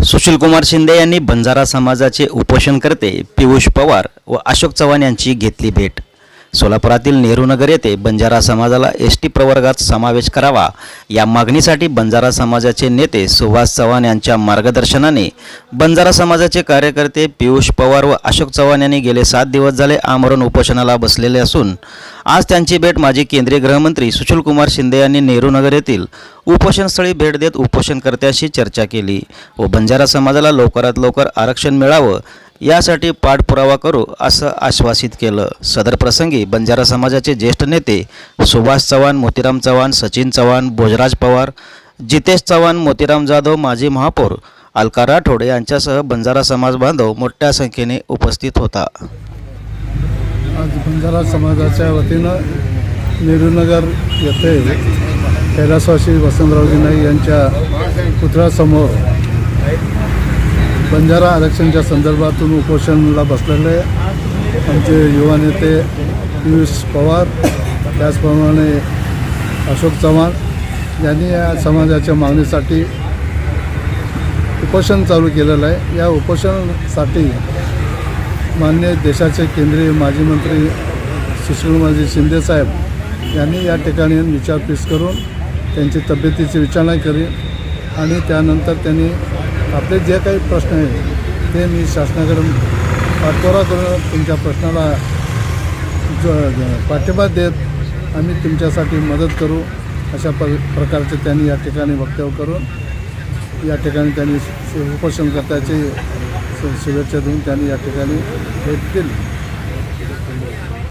सुशीलकुमार शिंदे यांनी बंजारा समाजाचे उपोषणकर्ते पियुष पवार व अशोक चव्हाण यांची घेतली भेट. सोलापुरातील नेहरूनगर येथे बंजारा समाजाला एस टी प्रवर्गात समावेश करावा. या मागणीसाठी बंजारा समाजाचे नेते सुभाष चव्हाण यांच्या मार्गदर्शनाने बंजारा समाजाचे कार्यकर्ते पियुष पवार व अशोक चव्हाण यांनी गेले सात दिवस झाले आमरण उपोषणाला बसलेले असून आज त्यांची भेट माजी केंद्रीय गृहमंत्री सुशीलकुमार शिंदे यांनी नेहरूनगर येथील उपोषणस्थळी भेट देत उपोषणकर्त्यांशी चर्चा केली व बंजारा समाजाला लवकरात लवकर आरक्षण मिळावं यासाठी पाठपुरावा करू असं आश्वासित केलं. सदर प्रसंगी बंजारा समाजाचे ज्येष्ठ नेते सुभाष चव्हाण मोतीराम चव्हाण सचिन चव्हाण भोजराज पवार जितेश चव्हाण मोतीराम जाधव माजी महापौर अलका राठोड यांच्यासह बंजारा समाज बांधव मोठ्या संख्येने उपस्थित होता. आज बंजारा समाजाच्या वतीनं नेहरूनगर येथे कैलासवासी वसंतरावजी नाईक यांच्या पुतळ्यासमोर बंजारा आरक्षणच्या संदर्भातून उपोषणाला बसलेले आमचे युवा नेते पियुष पवार त्याचप्रमाणे अशोक चव्हाण यांनी या समाजाच्या मागणीसाठी उपोषण चालू केलेलं आहे. या उपोषणासाठी मान्य देशाचे केंद्रीय माजी मंत्री सुशीलमाजी शिंदेसाहेब यांनी या ठिकाणी विचारपूस करून त्यांची तब्येतीची विचारणा केली आणि त्यानंतर त्यांनी आपले जे काही प्रश्न आहेत ते मी शासनाकडून पाठपुरावा करून तुमच्या प्रश्नाला पाठिंबा देत आम्ही तुमच्यासाठी मदत करू. अशा प प्रकारचे त्यांनी या ठिकाणी वक्तव्य करून या ठिकाणी त्यांनी उपोषणकर्त्याचे शुभेच्छा देऊन त्यांनी या ठिकाणी भेट केली